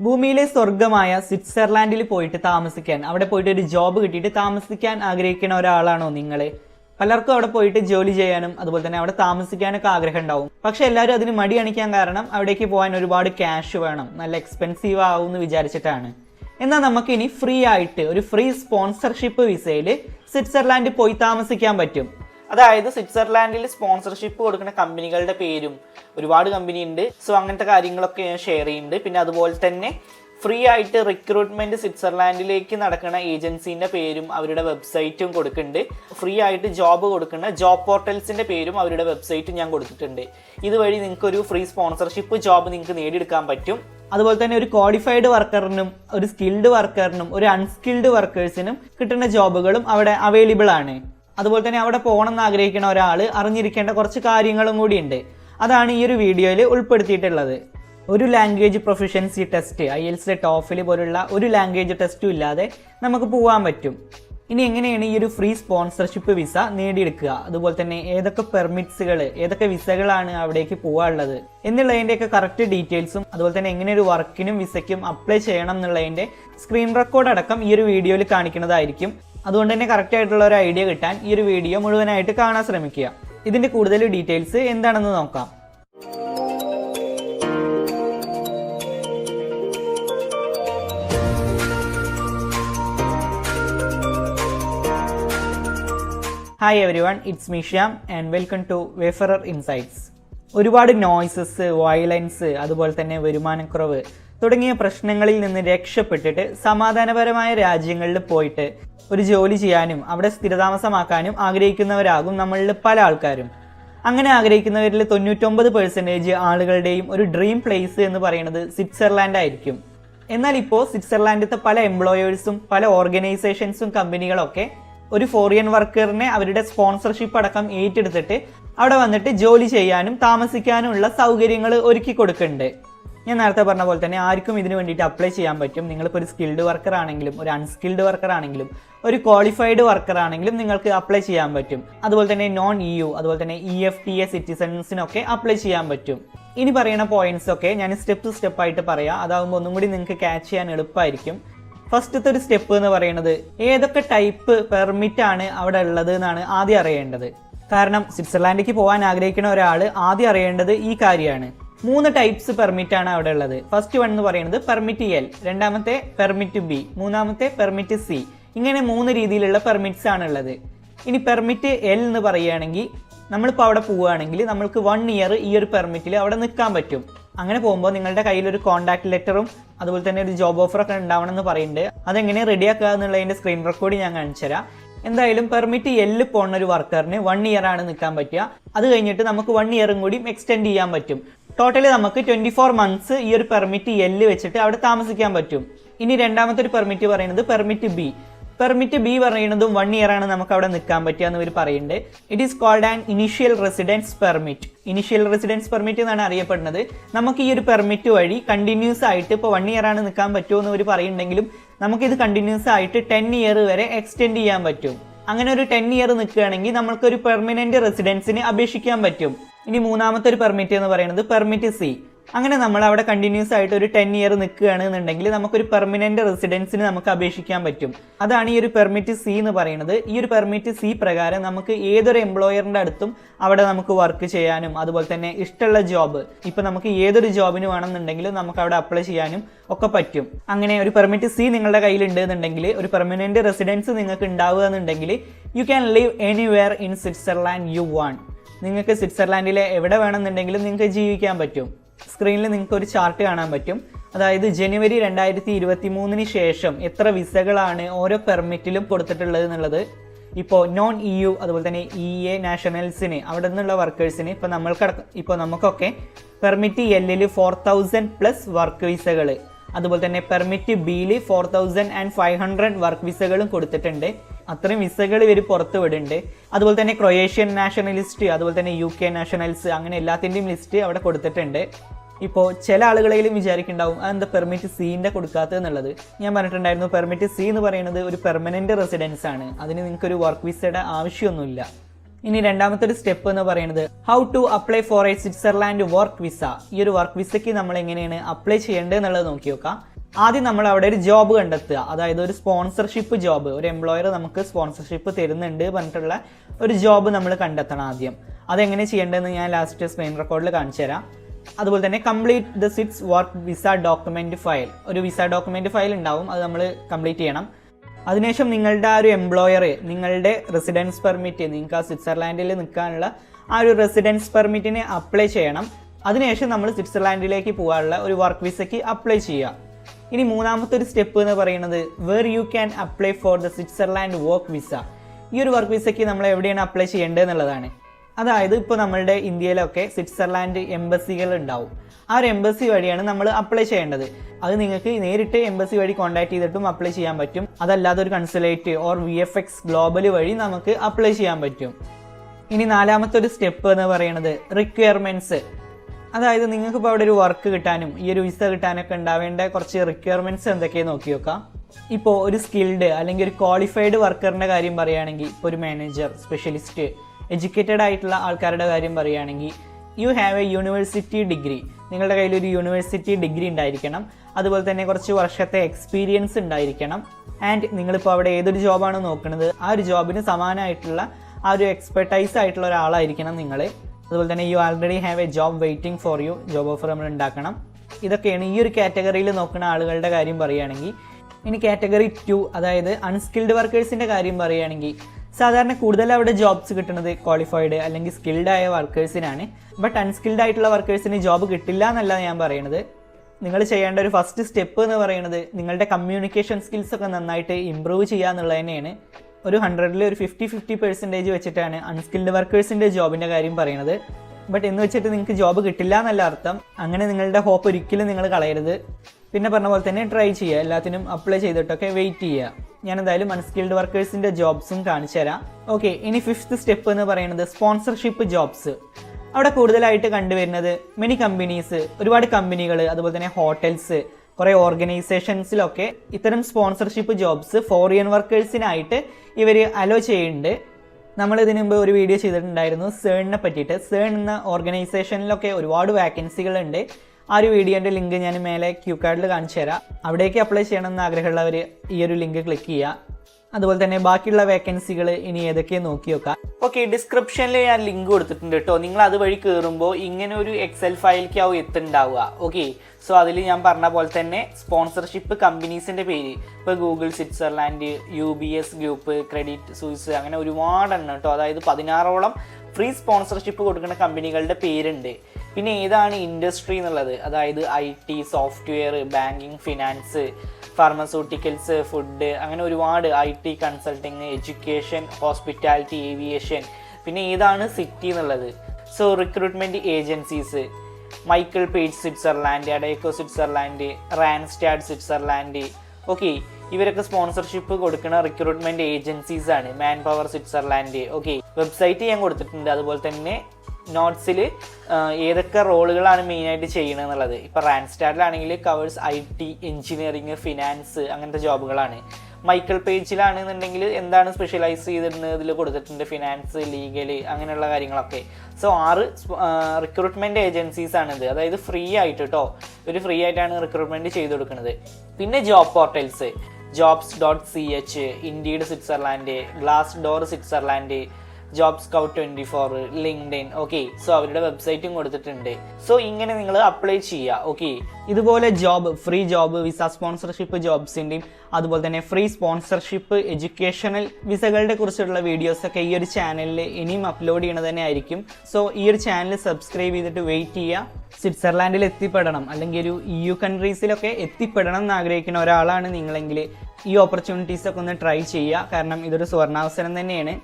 ഭൂമിയിലെ സ്വർഗമായ സ്വിറ്റ്സർലാൻഡിൽ പോയിട്ട് താമസിക്കാൻ അവിടെ പോയിട്ട് ഒരു ജോബ് കിട്ടിയിട്ട് താമസിക്കാൻ ആഗ്രഹിക്കുന്ന ഒരാളാണോ നിങ്ങൾ പലർക്കും അവിടെ പോയിട്ട് ജോലി ചെയ്യാനും അതുപോലെ തന്നെ അവിടെ താമസിക്കാനൊക്കെ ആഗ്രഹം ഉണ്ടാവും പക്ഷെ എല്ലാവരും അതിന് മടി അണിക്കാൻ കാരണം അവിടേക്ക് പോകാൻ ഒരുപാട് ക്യാഷ് വേണം. നല്ല എക്സ്പെൻസീവ് ആവും എന്ന് വിചാരിച്ചിട്ടാണ്. എന്നാൽ നമുക്ക് ഇനി ഫ്രീ ആയിട്ട് ഒരു ഫ്രീ സ്പോൺസർഷിപ്പ് വിസയിൽ സ്വിറ്റ്സർലാൻഡിൽ പോയി താമസിക്കാൻ പറ്റും. അതായത് സ്വിറ്റ്സർലാൻഡിൽ സ്പോൺസർഷിപ്പ് കൊടുക്കുന്ന കമ്പനികളുടെ പേരും ഒരുപാട് കമ്പനി ഉണ്ട് സോ അങ്ങനത്തെ കാര്യങ്ങളൊക്കെ ഞാൻ ഷെയർ ചെയ്യുന്നുണ്ട്. പിന്നെ അതുപോലെ തന്നെ ഫ്രീ ആയിട്ട് റിക്രൂട്ട്മെന്റ് സ്വിറ്റ്സർലാൻഡിലേക്ക് നടക്കുന്ന ഏജൻസീന്റെ പേരും അവരുടെ വെബ്സൈറ്റും കൊടുക്കുന്നുണ്ട്. ഫ്രീ ആയിട്ട് ജോബ് കൊടുക്കുന്ന ജോബ് പോർട്ടൽസിന്റെ പേരും അവരുടെ വെബ്സൈറ്റും ഞാൻ കൊടുത്തിട്ടുണ്ട്. ഇതുവഴി നിങ്ങൾക്ക് ഒരു ഫ്രീ സ്പോൺസർഷിപ്പ് ജോബ് നിങ്ങൾക്ക് നേടിയെടുക്കാൻ പറ്റും. അതുപോലെ തന്നെ ഒരു ക്വാളിഫൈഡ് വർക്കറിനും ഒരു സ്കിൽഡ് വർക്കറിനും ഒരു അൺസ്കിൽഡ് വർക്കേഴ്സിനും കിട്ടുന്ന ജോബുകളും അവിടെ അവൈലബിൾ ആണ്. അതുപോലെ തന്നെ അവിടെ പോകണം എന്ന് ആഗ്രഹിക്കുന്ന ഒരാൾ അറിഞ്ഞിരിക്കേണ്ട കുറച്ച് കാര്യങ്ങളും കൂടിയുണ്ട് അതാണ് ഈ ഒരു വീഡിയോയിൽ ഉൾപ്പെടുത്തിയിട്ടുള്ളത്. ഒരു language proficiency test IELTS TOEFL പോലുള്ള ഒരു ലാംഗ്വേജ് ടെസ്റ്റും ഇല്ലാതെ നമുക്ക് പോകാൻ പറ്റും. ഇനി എങ്ങനെയാണ് ഈ ഒരു ഫ്രീ സ്പോൺസർഷിപ്പ് വിസ നേടിയെടുക്കുക? അതുപോലെ തന്നെ ഏതൊക്കെ പെർമിറ്റ്സുകൾ ഏതൊക്കെ വിസകളാണ് അവിടേക്ക് പോകാനുള്ളത് എന്നുള്ളതിന്റെയൊക്കെ കറക്റ്റ് ഡീറ്റെയിൽസും അതുപോലെ തന്നെ എങ്ങനെ ഒരു വർക്കിനും വിസയ്ക്കും അപ്ലൈ ചെയ്യണം എന്നുള്ളതിന്റെ സ്ക്രീൻ റെക്കോർഡ് അടക്കം ഈ ഒരു വീഡിയോയിൽ കാണിക്കുന്നതായിരിക്കും. അതുകൊണ്ട് തന്നെ കറക്റ്റ് ആയിട്ടുള്ള ഒരു ഐഡിയ കിട്ടാൻ ഈ ഒരു വീഡിയോ മുഴുവനായിട്ട് കാണാൻ ശ്രമിക്കുക. ഇതിന്റെ കൂടുതൽ ഡീറ്റെയിൽസ് എന്താണെന്ന് നോക്കാം. Hi everyone it's Mishyam and welcome to Wayfarer Insights ഒരുപാട് നോയ്സസ് വയലൻസ് അതുപോലെ തന്നെ വരുമാനക്കുറവ് തുടങ്ങിയ പ്രശ്നങ്ങളിൽ നിന്ന് രക്ഷപ്പെട്ടിട്ട് സമാധാനപരമായ രാജ്യങ്ങളിൽ പോയിട്ട് ഒരു ജോലി ചെയ്യാനും അവിടെ സ്ഥിരതാമസമാക്കാനും ആഗ്രഹിക്കുന്നവരാകും നമ്മളിൽ പല ആൾക്കാരും. അങ്ങനെ ആഗ്രഹിക്കുന്നവരിൽ തൊണ്ണൂറ്റൊമ്പത് പെർസെന്റേജ് ആളുകളുടെയും ഒരു ഡ്രീം പ്ലേസ് എന്ന് പറയുന്നത് സ്വിറ്റ്സർലാൻഡ് ആയിരിക്കും. എന്നാൽ ഇപ്പോൾ സ്വിറ്റ്സർലാൻഡിലത്തെ പല എംപ്ലോയേഴ്സും പല ഓർഗനൈസേഷൻസും കമ്പനികളൊക്കെ ഒരു ഫോറിയൻ വർക്കറിനെ അവരുടെ സ്പോൺസർഷിപ്പ് അടക്കം ഏറ്റെടുത്തിട്ട് അവിടെ വന്നിട്ട് ജോലി ചെയ്യാനും താമസിക്കാനുമുള്ള സൗകര്യങ്ങൾ ഒരുക്കി കൊടുക്കുന്നുണ്ട്. ഞാൻ നേരത്തെ പറഞ്ഞ പോലെ തന്നെ ആർക്കും ഇതിന് വേണ്ടിയിട്ട് അപ്ലൈ ചെയ്യാൻ പറ്റും. നിങ്ങളിപ്പോൾ ഒരു സ്കിൽഡ് വർക്കർ ആണെങ്കിലും ഒരു അൺസ്കിൽഡ് വർക്കർ ആണെങ്കിലും ഒരു ക്വാളിഫൈഡ് വർക്കർ ആണെങ്കിലും നിങ്ങൾക്ക് അപ്ലൈ ചെയ്യാൻ പറ്റും. അതുപോലെ തന്നെ നോൺ ഇ യു അതുപോലെ തന്നെ ഇ എഫ് ടി എ സിറ്റിസൺസിനൊക്കെ അപ്ലൈ ചെയ്യാൻ പറ്റും. ഇനി പറയുന്ന പോയിന്റ്സ് ഒക്കെ ഞാൻ സ്റ്റെപ്പ് സ്റ്റെപ്പ് ആയിട്ട് പറയാം. അതാകുമ്പോൾ ഒന്നും കൂടി നിങ്ങൾക്ക് ക്യാച്ച് ചെയ്യാൻ എളുപ്പമായിരിക്കും ഫസ്റ്റത്തെ ഒരു സ്റ്റെപ്പ് എന്ന് പറയുന്നത് ഏതൊക്കെ ടൈപ്പ് പെർമിറ്റ് ആണ് അവിടെ ഉള്ളത് എന്നാണ് ആദ്യം അറിയേണ്ടത്. കാരണം സ്വിറ്റ്സർലാൻഡിലേക്ക് പോകാൻ ആഗ്രഹിക്കുന്ന ഒരാൾ ആദ്യം അറിയേണ്ടത് ഈ കാര്യമാണ്. മൂന്ന് ടൈപ്സ് പെർമിറ്റ് ആണ് അവിടെ ഉള്ളത്. ഫസ്റ്റ് വൺ എന്ന് പറയുന്നത് പെർമിറ്റ് എൽ രണ്ടാമത്തെ പെർമിറ്റ് ബി മൂന്നാമത്തെ പെർമിറ്റ് സി ഇങ്ങനെ മൂന്ന് രീതിയിലുള്ള പെർമിറ്റ്സ് ആണ് ഉള്ളത്. ഇനി പെർമിറ്റ് എൽ എന്ന് പറയുകയാണെങ്കിൽ നമ്മളിപ്പോൾ അവിടെ പോവുകയാണെങ്കിൽ നമ്മൾക്ക് വൺ ഇയർ ഈ ഒരു പെർമിറ്റിൽ അവിടെ നിൽക്കാൻ പറ്റും. അങ്ങനെ പോകുമ്പോൾ നിങ്ങളുടെ കയ്യിൽ ഒരു കോൺടാക്ട് ലെറ്ററും അതുപോലെ തന്നെ ഒരു ജോബ് ഓഫറൊക്കെ ഉണ്ടാവണം എന്ന് പറയുന്നുണ്ട്. അതെങ്ങനെ റെഡിയാക്കുക എന്നുള്ളതിന്റെ സ്ക്രീൻ റെക്കോർഡ് ഞാൻ കാണിച്ചു തരാം. എന്തായാലും പെർമിറ്റ് എല്ല് പോകുന്ന ഒരു വർക്കറിന് വൺ ഇയർ ആണ് നിൽക്കാൻ പറ്റുക. അത് കഴിഞ്ഞിട്ട് നമുക്ക് വൺ ഇയറും കൂടി എക്സ്റ്റെൻഡ് ചെയ്യാൻ പറ്റും. ടോട്ടലി നമുക്ക് ട്വന്റി ഫോർ മന്ത്സ് ഈ ഒരു പെർമിറ്റ് എൽ വെച്ചിട്ട് അവിടെ താമസിക്കാൻ പറ്റും. ഇനി രണ്ടാമത്തെ ഒരു പെർമിറ്റ് പറയുന്നത് പെർമിറ്റ് ബി പെർമിറ്റ് ബി പറയുന്നതും വൺ ഇയർ ആണ് നമുക്ക് അവിടെ നിൽക്കാൻ പറ്റുക എന്ന് ഇവർ പറയുന്നുണ്ട്. It is called an initial residence permit initial residence permit എന്നാണ് അറിയപ്പെടുന്നത്. നമുക്ക് ഈ ഒരു പെർമിറ്റ് വഴി കണ്ടിന്യൂസ് ആയിട്ട് ഇപ്പോൾ വൺ ഇയർ ആണ് നിൽക്കാൻ പറ്റുമോ എന്ന് ഇവർ പറയുന്നുണ്ടെങ്കിലും നമുക്കിത് കണ്ടിന്യൂസ് ആയിട്ട് ടെൻ ഇയർ വരെ എക്സ്റ്റെൻഡ് ചെയ്യാൻ പറ്റും. അങ്ങനെ ഒരു ടെൻ ഇയർ നിൽക്കുകയാണെങ്കിൽ നമുക്കൊരു പെർമനന്റ് റെസിഡൻസിന് അപേക്ഷിക്കാൻ പറ്റും. ഇനി മൂന്നാമത്തെ ഒരു പെർമിറ്റ് എന്ന് പറയുന്നത് പെർമിറ്റ് സി അങ്ങനെ നമ്മൾ അവിടെ കണ്ടിന്യൂസ് ആയിട്ട് ഒരു ടെൻ ഇയർ നിൽക്കുകയാണ് എന്നുണ്ടെങ്കിൽ നമുക്കൊരു പെർമനന്റ് റെസിഡൻസിന് നമുക്ക് അപേക്ഷിക്കാൻ പറ്റും. അതാണ് ഈ ഒരു പെർമിറ്റ് സി എന്ന് പറയുന്നത്. ഈ ഒരു പെർമിറ്റ് സി പ്രകാരം നമുക്ക് ഏതൊരു എംപ്ലോയറിന്റെ അടുത്തും അവിടെ നമുക്ക് വർക്ക് ചെയ്യാനും അതുപോലെ തന്നെ ഇഷ്ടമുള്ള ജോബ് ഇപ്പൊ നമുക്ക് ഏതൊരു ജോബിന് വേണമെന്നുണ്ടെങ്കിലും നമുക്ക് അവിടെ അപ്ലൈ ചെയ്യാനും ഒക്കെ പറ്റും. അങ്ങനെ ഒരു പെർമിറ്റ് സി നിങ്ങളുടെ കയ്യിൽ ഉണ്ട് എന്നുണ്ടെങ്കിൽ ഒരു പെർമനന്റ് റെസിഡൻസ് നിങ്ങൾക്ക് ഉണ്ടാവുക എന്നുണ്ടെങ്കിൽ you can live anywhere in Switzerland you want നിങ്ങൾക്ക് സ്വിറ്റ്സർലാൻഡിലെ എവിടെ വേണമെന്നുണ്ടെങ്കിലും നിങ്ങൾക്ക് ജീവിക്കാൻ പറ്റും. സ്ക്രീനിൽ നിങ്ങൾക്ക് ഒരു ചാർട്ട് കാണാൻ പറ്റും. അതായത് ജനുവരി രണ്ടായിരത്തി ഇരുപത്തി മൂന്നിന് ശേഷം എത്ര വിസകളാണ് ഓരോ പെർമിറ്റിലും കൊടുത്തിട്ടുള്ളത് എന്നുള്ളത്. ഇപ്പോൾ നോൺ ഇ യു അതുപോലെ തന്നെ ഇ എ നാഷണൽസിന് അവിടെ നിന്നുള്ള വർക്കേഴ്സിന് ഇപ്പോൾ നമ്മൾക്ക് ഇപ്പോൾ നമുക്കൊക്കെ പെർമിറ്റ് എല്ലിൽ ഫോർ തൗസൻഡ് പ്ലസ് വർക്ക് വിസകൾ അതുപോലെ തന്നെ പെർമിറ്റ് ബിയിൽ four thousand and five hundred work വിസകളും കൊടുത്തിട്ടുണ്ട്. അത്രയും വിസകൾ ഇവർ പുറത്ത് വിടുന്നുണ്ട്. അതുപോലെ തന്നെ ക്രൊയേഷ്യൻ നാഷണലിസ്റ്റ് അതുപോലെ തന്നെ യു കെ നാഷണൽസ് അങ്ങനെ എല്ലാത്തിന്റെയും ലിസ്റ്റ് അവിടെ കൊടുത്തിട്ടുണ്ട്. ഇപ്പോൾ ചില ആളുകളെങ്കിലും വിചാരിക്കുന്നുണ്ടാവും അതെന്താ പെർമിറ്റ് സീന്റെ കൊടുക്കാത്തത് എന്നുള്ളത്? ഞാൻ പറഞ്ഞിട്ടുണ്ടായിരുന്നു പെർമിറ്റ് സി എന്ന് പറയുന്നത് ഒരു പെർമനന്റ് റെസിഡൻസ് ആണ്. അതിന് നിങ്ങൾക്ക് ഒരു വർക്ക് വിസയുടെ ആവശ്യമൊന്നുമില്ല. ഇനി രണ്ടാമത്തെ ഒരു സ്റ്റെപ്പ് എന്ന് പറയുന്നത് how to apply for a Switzerland work visa ഈ ഒരു വർക്ക് വിസയ്ക്ക് നമ്മൾ എങ്ങനെയാണ് അപ്ലൈ ചെയ്യേണ്ടത് എന്നുള്ളത് നോക്കി നോക്കാം. ആദ്യം നമ്മൾ അവിടെ ഒരു ജോബ് കണ്ടെത്തുക. അതായത് ഒരു സ്പോൺസർഷിപ്പ് ജോബ് ഒരു എംപ്ലോയർ നമുക്ക് സ്പോൺസർഷിപ്പ് തരുന്നുണ്ട് പറഞ്ഞിട്ടുള്ള ഒരു ജോബ് നമ്മൾ കണ്ടെത്തണം ആദ്യം. അതെങ്ങനെ ചെയ്യേണ്ടതെന്ന് ഞാൻ ലാസ്റ്റ് സ്ക്രീൻ റെക്കോർഡിൽ കാണിച്ചു തരാം. അതുപോലെ തന്നെ കംപ്ലീറ്റ് ദ സിറ്റ്സ് വർക്ക് വിസ ഡോക്യുമെന്റ് ഫയൽ ഒരു വിസ ഡോക്യുമെന്റ് ഫയൽ ഉണ്ടാവും അത് നമ്മൾ കംപ്ലീറ്റ് ചെയ്യണം. അതിനുശേഷം നിങ്ങളുടെ ആ ഒരു എംപ്ലോയർ നിങ്ങളുടെ റെസിഡൻസ് പെർമിറ്റ് നിങ്ങൾക്ക് ആ സ്വിറ്റ്സർലാൻഡിൽ നിൽക്കാനുള്ള ആ ഒരു റെസിഡൻസ് പെർമിറ്റിന് അപ്ലൈ ചെയ്യണം. അതിനുശേഷം നമ്മൾ സ്വിറ്റ്സർലാൻഡിലേക്ക് പോകാനുള്ള ഒരു വർക്ക് വിസയ്ക്ക് അപ്ലൈ ചെയ്യുക. ഇനി മൂന്നാമത്തെ ഒരു സ്റ്റെപ്പ് എന്ന് പറയുന്നത് where you can apply for the Switzerland work visa ഈ ഒരു വർക്ക് വിസയ്ക്ക് നമ്മൾ എവിടെയാണ് അപ്ലൈ ചെയ്യേണ്ടത് എന്നുള്ളതാണ്. അതായത് ഇപ്പോൾ നമ്മളുടെ ഇന്ത്യയിലൊക്കെ സ്വിറ്റ്സർലാൻഡ് എംബസികൾ ഉണ്ടാവും. ആ ഒരു എംബസി വഴിയാണ് നമ്മൾ അപ്ലൈ ചെയ്യേണ്ടത്. അത് നിങ്ങൾക്ക് നേരിട്ട് എംബസി വഴി കോൺടാക്ട് ചെയ്തിട്ടും അപ്ലൈ ചെയ്യാൻ പറ്റും. അതല്ലാതെ ഒരു consulate or V F X global വഴി നമുക്ക് അപ്ലൈ ചെയ്യാൻ പറ്റും. ഇനി നാലാമത്തെ ഒരു സ്റ്റെപ്പ് എന്ന് പറയുന്നത് റിക്വയർമെന്റ്സ് അതായത് നിങ്ങൾക്ക് ഇപ്പോൾ അവിടെ ഒരു വർക്ക് കിട്ടാനും ഈ ഒരു വിസ കിട്ടാനൊക്കെ ഉണ്ടാവേണ്ട കുറച്ച് റിക്വയർമെന്റ്സ് എന്തൊക്കെയാണ് നോക്കി നോക്കാം. ഇപ്പോൾ ഒരു സ്കിൽഡ് അല്ലെങ്കിൽ ഒരു ക്വാളിഫൈഡ് വർക്കറിന്റെ കാര്യം പറയുകയാണെങ്കിൽ ഇപ്പോൾ ഒരു മാനേജർ സ്പെഷ്യലിസ്റ്റ് എഡ്യൂക്കേറ്റഡ് ആയിട്ടുള്ള ആൾക്കാരുടെ കാര്യം പറയുകയാണെങ്കിൽ you have a university degree നിങ്ങളുടെ കയ്യിൽ ഒരു യൂണിവേഴ്സിറ്റി ഡിഗ്രി ഉണ്ടായിരിക്കണം. അതുപോലെ തന്നെ കുറച്ച് വർഷത്തെ എക്സ്പീരിയൻസ് ഉണ്ടായിരിക്കണം. ആൻഡ് നിങ്ങളിപ്പോൾ അവിടെ ഏതൊരു ജോബാണ് നോക്കുന്നത് ആ ഒരു ജോബിന് സമാനമായിട്ടുള്ള ആ ഒരു എക്സ്പെർട്ടൈസ് ആയിട്ടുള്ള ഒരാളായിരിക്കണം നിങ്ങൾ അതുപോലെ തന്നെ you already have a job waiting for you job offer നമ്മൾ ഉണ്ടാക്കണം. ഇതൊക്കെയാണ് ഈ ഒരു കാറ്റഗറിയിൽ നോക്കുന്ന ആളുകളുടെ കാര്യം പറയുകയാണെങ്കിൽ. ഇനി കാറ്റഗറി ടു അതായത് അൺസ്കിൽഡ് വർക്കേഴ്സിന്റെ കാര്യം പറയുകയാണെങ്കിൽ. സാധാരണ കൂടുതൽ അവിടെ ജോബ്സ് കിട്ടുന്നത് ക്വാളിഫൈഡ് അല്ലെങ്കിൽ സ്കിൽഡ് ആയ വർക്കേഴ്സിനാണ് ബട്ട് അൺസ്കിൽഡ് ആയിട്ടുള്ള വർക്കേഴ്സിന് ജോബ് കിട്ടില്ല എന്നല്ല ഞാൻ പറയുന്നത് നിങ്ങൾ ചെയ്യേണ്ട ഒരു ഫസ്റ്റ് സ്റ്റെപ്പ് എന്ന് പറയുന്നത് നിങ്ങളുടെ കമ്മ്യൂണിക്കേഷൻ സ്കിൽസ് ഒക്കെ നന്നായിട്ട് ഇമ്പ്രൂവ് ചെയ്യുക എന്നുള്ളത് തന്നെയാണ്. ഒരു ഹൺഡ്രഡിൽ ഒരു ഫിഫ്റ്റി ഫിഫ്റ്റി പെർസെന്റേജ് വെച്ചിട്ടാണ് അൺസ്കിൽഡ് വർക്കേഴ്സിന്റെ ജോബിന്റെ കാര്യം പറയുന്നത് ബട്ട് എന്ന് വെച്ചിട്ട് നിങ്ങൾക്ക് ജോബ് കിട്ടില്ല എന്നല്ല അർത്ഥം. അങ്ങനെ നിങ്ങളുടെ ഹോപ്പ് ഒരിക്കലും നിങ്ങൾ കളയരുത്. പിന്നെ പറഞ്ഞ പോലെ തന്നെ ട്രൈ ചെയ്യുക. എല്ലാത്തിനും അപ്ലൈ ചെയ്തിട്ടൊക്കെ വെയിറ്റ് ചെയ്യുക. ഞാൻ എന്തായാലും അൺസ്കിൽഡ് വർക്കേഴ്സിന്റെ ജോബ്സും കാണിച്ചു തരാം. ഓക്കെ ഇനി ഫിഫ്ത്ത് സ്റ്റെപ്പ് എന്ന് പറയുന്നത് സ്പോൺസർഷിപ്പ് ജോബ്സ് അവിടെ കൂടുതലായിട്ട് കണ്ടുവരുന്നത് മെനി കമ്പനീസ് ഒരുപാട് കമ്പനികൾ അതുപോലെ തന്നെ ഹോട്ടൽസ് കുറേ ഓർഗനൈസേഷൻസിലൊക്കെ ഇത്തരം സ്പോൺസർഷിപ്പ് ജോബ്സ് ഫോറിയൻ വർക്കേഴ്സിനായിട്ട് ഇവർ അലോ ചെയ്യുന്നുണ്ട്. നമ്മൾ ഇതിനു മുമ്പ് ഒരു വീഡിയോ ചെയ്തിട്ടുണ്ടായിരുന്നു സേണിനെ പറ്റിയിട്ട്. സേൺ എന്ന ഓർഗനൈസേഷനിലൊക്കെ ഒരുപാട് വാക്കൻസികളുണ്ട്. ആ ഒരു വീഡിയോന്റെ ലിങ്ക് ഞാൻ മേലെ ക്യൂ കാർഡിൽ കാണിച്ചു തരാം അവിടേക്ക് അപ്ലൈ ചെയ്യണമെന്ന് ആഗ്രഹമുള്ളവർ ഈ ഒരു ലിങ്ക് ക്ലിക്ക് ചെയ്യുക. അതുപോലെ തന്നെ ബാക്കിയുള്ള വേക്കൻസികൾ ഇനി ഏതൊക്കെയാണ് നോക്കി നോക്കാം ഓക്കെ ഡിസ്ക്രിപ്ഷനിൽ ഞാൻ ലിങ്ക് കൊടുത്തിട്ടുണ്ട് കേട്ടോ നിങ്ങൾ അതുവഴി കയറുമ്പോൾ ഇങ്ങനെ ഒരു എക്സൽ ഫയലിലേക്കാവും എത്തുണ്ടാവുക. ഓക്കെ സോ അതിൽ ഞാൻ പറഞ്ഞ പോലെ തന്നെ സ്പോൺസർഷിപ്പ് കമ്പനീസിന്റെ പേര്. ഇപ്പോൾ Google Switzerland U B S group Credit Suisse അങ്ങനെ ഒരുപാടെണ്ണം കേട്ടോ അതായത് പതിനാറോളം ഫ്രീ സ്പോൺസർഷിപ്പ് കൊടുക്കുന്ന കമ്പനികളുടെ പേരുണ്ട്. പിന്നെ ഏതാണ് ഇൻഡസ്ട്രി എന്നുള്ളത്? അതായത് I T software banking finance pharmaceuticals food അങ്ങനെ ഒരുപാട് I T consulting education hospitality aviation പിന്നെ ഏതാണ് സിറ്റി എന്നുള്ളത്? So recruitment agencies Michael Page Switzerland Adecco Switzerland Randstad Switzerland okay ഇവരൊക്കെ സ്പോൺസർഷിപ്പ് കൊടുക്കുന്ന റിക്രൂട്ട്മെന്റ് ഏജൻസീസ് ആണ്. Manpower Switzerland okay website ഞാൻ കൊടുത്തിട്ടുണ്ട്. അതുപോലെ തന്നെ നോട്ട്സിൽ ഏതൊക്കെ റോളുകളാണ് മെയിനായിട്ട് ചെയ്യണത് എന്നുള്ളത് ഇപ്പോൾ റാൻസ്റ്റാറിലാണെങ്കിൽ covers I T engineering finance അങ്ങനത്തെ ജോബുകളാണ്. മൈക്കിൾ പേജിലാണെന്നുണ്ടെങ്കിൽ എന്താണ് സ്പെഷ്യലൈസ് ചെയ്തിരുന്നത് ഇതിൽ കൊടുത്തിട്ടുണ്ട് ഫിനാൻസ് ലീഗൽ അങ്ങനെയുള്ള കാര്യങ്ങളൊക്കെ. സോ ആറ് റിക്രൂട്ട്മെന്റ് ഏജൻസീസ് ആണിത്. അതായത് ഫ്രീ ആയിട്ട് കേട്ടോ ഒരു ഫ്രീ ആയിട്ടാണ് റിക്രൂട്ട്മെന്റ് ചെയ്തു കൊടുക്കുന്നത് പിന്നെ job portals jobs dot C H Indeed Switzerland Glassdoor Switzerland job scout twenty four LinkedIn okay so അവരുടെ വെബ്സൈറ്റും കൊടുത്തിട്ടുണ്ട്. സോ ഇങ്ങനെ നിങ്ങൾ അപ്ലൈ ചെയ്യുക ഓക്കെ ഇതുപോലെ job free job visa sponsorship ജോബ്സിന്റെയും അതുപോലെ തന്നെ ഫ്രീ സ്പോൺസർഷിപ്പ് എഡ്യൂക്കേഷണൽ വിസകളുടെ കുറിച്ചുള്ള വീഡിയോസ് ഒക്കെ ഈ ഒരു ചാനലിൽ ഇനിയും അപ്ലോഡ് ചെയ്യണത് തന്നെ ആയിരിക്കും. സോ ഈ ഒരു ചാനൽ സബ്സ്ക്രൈബ് ചെയ്തിട്ട് വെയിറ്റ് ചെയ്യുക സ്വിറ്റ്സർലാൻഡിൽ എത്തിപ്പെടണം. അല്ലെങ്കിൽ ഒരു ഇ യു കൺട്രീസിലൊക്കെ എത്തിപ്പെടണം എന്ന് ആഗ്രഹിക്കുന്ന ഒരാളാണ് നിങ്ങളെങ്കിൽ ഈ ഓപ്പർച്യൂണിറ്റീസ് ഒക്കെ ഒന്ന് ട്രൈ ചെയ്യുക കാരണം ഇതൊരു സുവർണാവസരം തന്നെയാണ്.